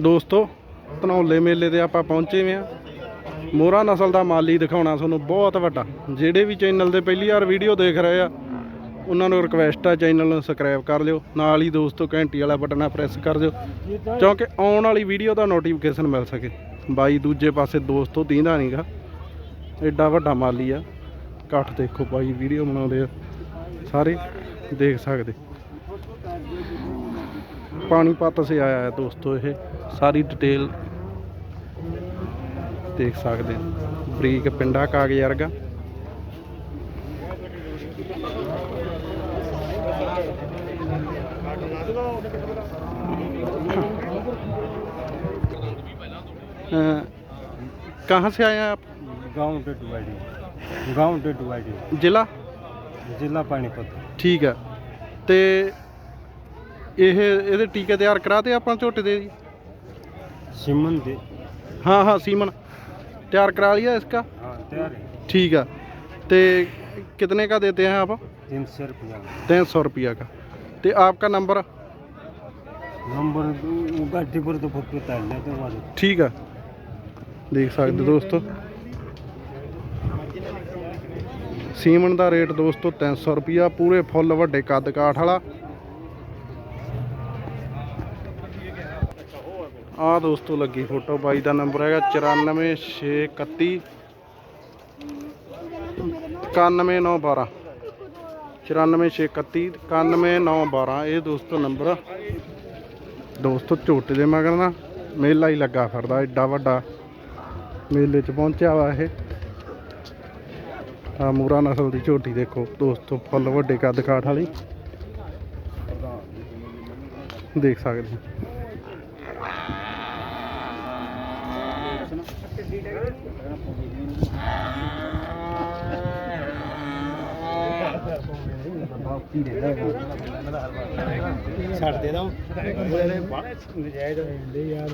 ਦੋਸਤੋ, ਧਨੌਲੇ ਮੇਲੇ ਤੇ ਆਪਾਂ ਪਹੁੰਚੇ ਵੇ ਆ। ਮੋਹਰਾ ਨਸਲ ਦਾ ਮਾਲੀ ਦਿਖਾਉਣਾ ਤੁਹਾਨੂੰ ਬਹੁਤ ਵੱਡਾ। ਜਿਹੜੇ ਵੀ ਚੈਨਲ ਦੇ ਪਹਿਲੀ ਵਾਰ ਵੀਡੀਓ ਦੇਖ ਰਹੇ ਆ, ਉਹਨਾਂ ਨੂੰ ਰਿਕਵੈਸਟ ਆ ਚੈਨਲ ਨੂੰ ਸਬਸਕ੍ਰਾਈਬ ਕਰ ਲਿਓ। ਨਾਲ ਹੀ ਦੋਸਤੋ, ਘੰਟੀ ਵਾਲਾ ਬਟਨ ਆ ਪ੍ਰੈਸ ਕਰ ਦਿਓ। ਕਿਉਂਕਿ ਆਉਣ ਵਾਲੀ ਵੀਡੀਓ ਦਾ ਨੋਟੀਫਿਕੇਸ਼ਨ ਮਿਲ ਸਕੇ। ਬਾਈ ਦੂਜੇ ਪਾਸੇ ਦੋਸਤੋ, ਦੀਂਦਾ ਨਹੀਂਗਾ ਐਡਾ ਵੱਡਾ ਮਾਲੀ ਆ। ਇਕੱਠ ਦੇਖੋ ਬਾਈ ਵੀਡੀਓ ਬਣਾਉਂਦੇ ਆ। ਸਾਰੇ ਦੇਖ ਸਕਦੇ। ਪਾਣੀਪਤ ਸੇ ਆਇਆ ਹੈ ਦੋਸਤੋ ਇਹ ਸਾਰੀ ਡਿਟੇਲ ਦੇਖ ਸਕਦੇ ਹੋ ਬਰੀਕ ਪਿੰਡਾ ਕਾਗਜ਼ ਵਰਗਾ अ, कहाँ से आए हैं आप गांव डडवाड़ी गांव डडवाड़ी जिला ਜ਼ਿਲ੍ਹਾ ਪਾਣੀਪਤ ਠੀਕ ਹੈ ਤੇ ਇਹ ਇਹਦੇ ਟੀਕੇ ਤਿਆਰ ਕਰਾਤੇ ਆਪਾਂ ਝੋਟੇ ਦੇ ਜੀ सिमन दे हाँ हाँ सीमन तैयार करा लिया इसका हाँ तैयार है ठीक है तो कितने का देते हैं आप तीन सौ रुपया तीन सौ रुपया का तो आपका नंबर नंबर गाड़ी पर तो फोटो तार ले तो हमारे ठीक है देख सकते दोस्तों ਸੀਮਨ ਦਾ ਰੇਟ ਦੋਸਤੋ 300 ਰੁਪਿਆ ਪੂਰੇ ਫੁੱਲ ਵੱਡੇ ਕੱਦ ਕਾਠ ਵਾਲਾ ਆ ਦੋਸਤੋ ਲੱਗੀ ਫੋਟੋ, ਬਾਈ ਦਾ ਨੰਬਰ ਹੈਗਾ 94631 91912 94631 91912 ਇਹ ਦੋਸਤੋ ਨੰਬਰ। ਦੋਸਤੋ ਝੋਟੇ ਦੇ ਮਗਰ ਨਾ ਮੇਲਾ ਹੀ ਲੱਗਾ ਫਿਰਦਾ ਏਡਾ ਵੱਡਾ ਮੇਲੇ 'ਚ ਪਹੁੰਚਿਆ ਵਾ ਇਹ। ਆ ਮੂਰਾ ਨਸਲ ਦੀ ਝੋਟੀ ਦੇਖੋ, ਦੋਸਤੋ ਫੁੱਲ ਵੱਡੇ ਕੱਦ ਕਾਠ ਵਾਲੀ। ਦੇਖ ਸਕਦੇ ਹੋ। ਛੱਡ ਦੇ ਦਾ ਨਜਾਇਜ਼ ਹੁੰਦੇ ਯਾਰ